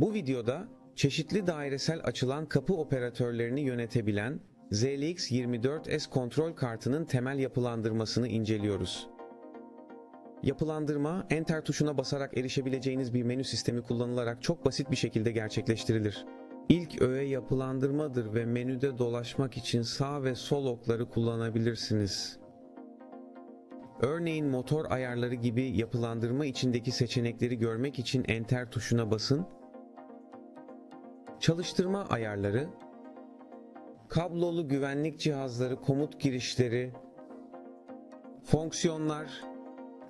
Bu videoda çeşitli dairesel açılan kapı operatörlerini yönetebilen ZLX24S kontrol kartının temel yapılandırmasını inceliyoruz. Yapılandırma, Enter tuşuna basarak erişebileceğiniz bir menü sistemi kullanılarak çok basit bir şekilde gerçekleştirilir. İlk öğe yapılandırmadır ve menüde dolaşmak için sağ ve sol okları kullanabilirsiniz. Örneğin motor ayarları gibi yapılandırma içindeki seçenekleri görmek için Enter tuşuna basın. Çalıştırma ayarları, kablolu güvenlik cihazları, komut girişleri, fonksiyonlar,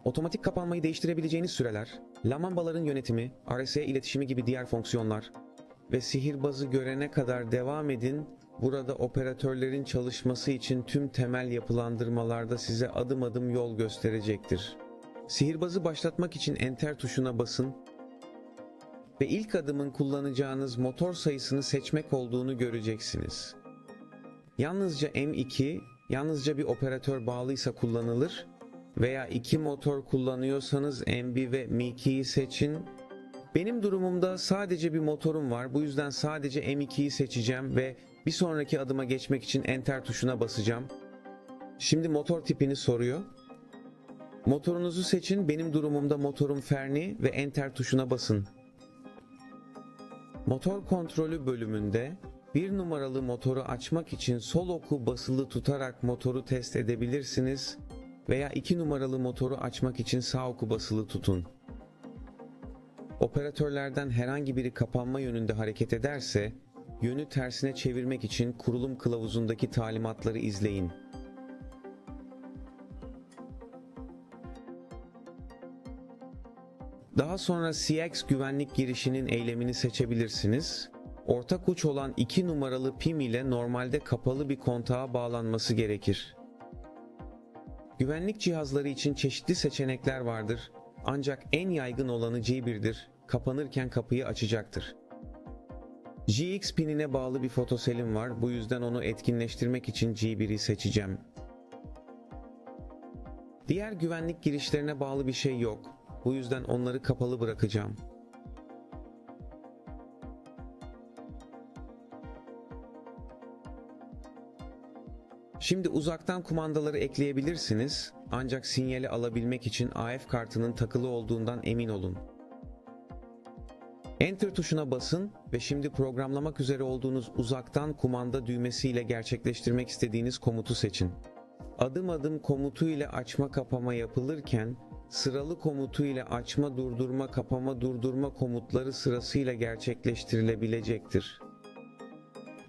otomatik kapanmayı değiştirebileceğiniz süreler, lambaların yönetimi, RSA iletişimi gibi diğer fonksiyonlar ve sihirbazı görene kadar devam edin. Burada operatörlerin çalışması için tüm temel yapılandırmalarda size adım adım yol gösterecektir. Sihirbazı başlatmak için Enter tuşuna basın ve ilk adımın kullanacağınız motor sayısını seçmek olduğunu göreceksiniz. Yalnızca M2, yalnızca bir operatör bağlıysa kullanılır veya iki motor kullanıyorsanız M1 ve M2'yi seçin. Benim durumumda sadece bir motorum var. Bu yüzden sadece M2'yi seçeceğim ve bir sonraki adıma geçmek için Enter tuşuna basacağım. Şimdi motor tipini soruyor. Motorunuzu seçin. Benim durumumda motorum Ferni ve Enter tuşuna basın. Motor kontrolü bölümünde bir numaralı motoru açmak için sol oku basılı tutarak motoru test edebilirsiniz veya iki numaralı motoru açmak için sağ oku basılı tutun. Operatörlerden herhangi biri kapanma yönünde hareket ederse, yönü tersine çevirmek için kurulum kılavuzundaki talimatları izleyin. Daha sonra CX güvenlik girişinin eylemini seçebilirsiniz. Ortak uç olan 2 numaralı pim ile normalde kapalı bir kontağa bağlanması gerekir. Güvenlik cihazları için çeşitli seçenekler vardır. Ancak en yaygın olanı G1'dir. Kapanırken kapıyı açacaktır. GX pinine bağlı bir fotoselim var. Bu yüzden onu etkinleştirmek için G1'i seçeceğim. Diğer güvenlik girişlerine bağlı bir şey yok. Bu yüzden onları kapalı bırakacağım. Şimdi uzaktan kumandaları ekleyebilirsiniz ancak sinyali alabilmek için AF kartının takılı olduğundan emin olun. Enter tuşuna basın ve şimdi programlamak üzere olduğunuz uzaktan kumanda düğmesiyle gerçekleştirmek istediğiniz komutu seçin. Adım adım komutu ile açma kapama yapılırken sıralı komutu ile açma durdurma kapama durdurma komutları sırasıyla gerçekleştirilebilecektir.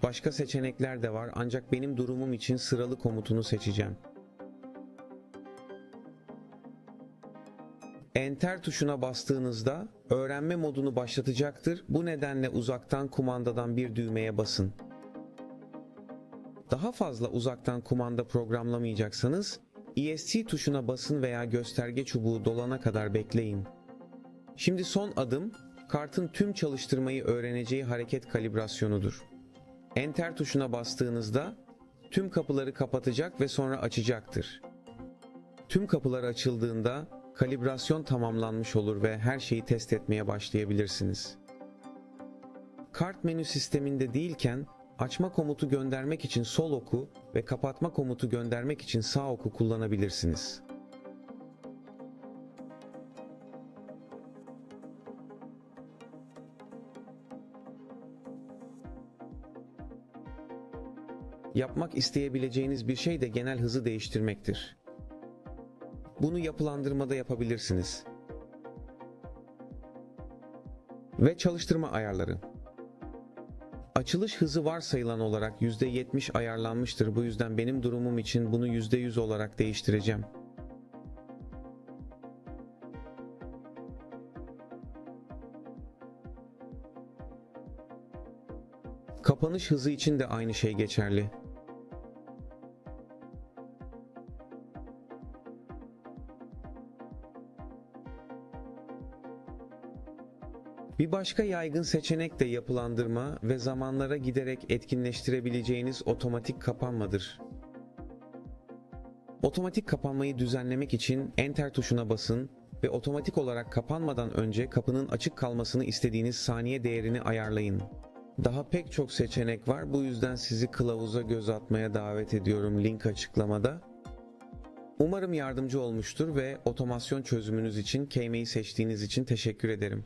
Başka seçenekler de var ancak benim durumum için sıralı komutunu seçeceğim. Enter tuşuna bastığınızda öğrenme modunu başlatacaktır. Bu nedenle uzaktan kumandadan bir düğmeye basın. Daha fazla uzaktan kumanda programlamayacaksanız ESC tuşuna basın veya gösterge çubuğu dolana kadar bekleyin. Şimdi son adım kartın tüm çalıştırmayı öğreneceği hareket kalibrasyonudur. Enter tuşuna bastığınızda tüm kapıları kapatacak ve sonra açacaktır. Tüm kapılar açıldığında kalibrasyon tamamlanmış olur ve her şeyi test etmeye başlayabilirsiniz. Kart menü sisteminde değilken açma komutu göndermek için sol oku ve kapatma komutu göndermek için sağ oku kullanabilirsiniz. Yapmak isteyebileceğiniz bir şey de genel hızı değiştirmektir. Bunu yapılandırmada yapabilirsiniz. Ve çalıştırma ayarları. Açılış hızı varsayılan olarak %70 ayarlanmıştır. Bu yüzden benim durumum için bunu %100 olarak değiştireceğim. Kapanış hızı için de aynı şey geçerli. Bir başka yaygın seçenek de yapılandırma ve zamanlara giderek etkinleştirebileceğiniz otomatik kapanmadır. Otomatik kapanmayı düzenlemek için Enter tuşuna basın ve otomatik olarak kapanmadan önce kapının açık kalmasını istediğiniz saniye değerini ayarlayın. Daha pek çok seçenek var bu yüzden sizi kılavuza göz atmaya davet ediyorum link açıklamada. Umarım yardımcı olmuştur ve otomasyon çözümünüz için Keyme'yi seçtiğiniz için teşekkür ederim.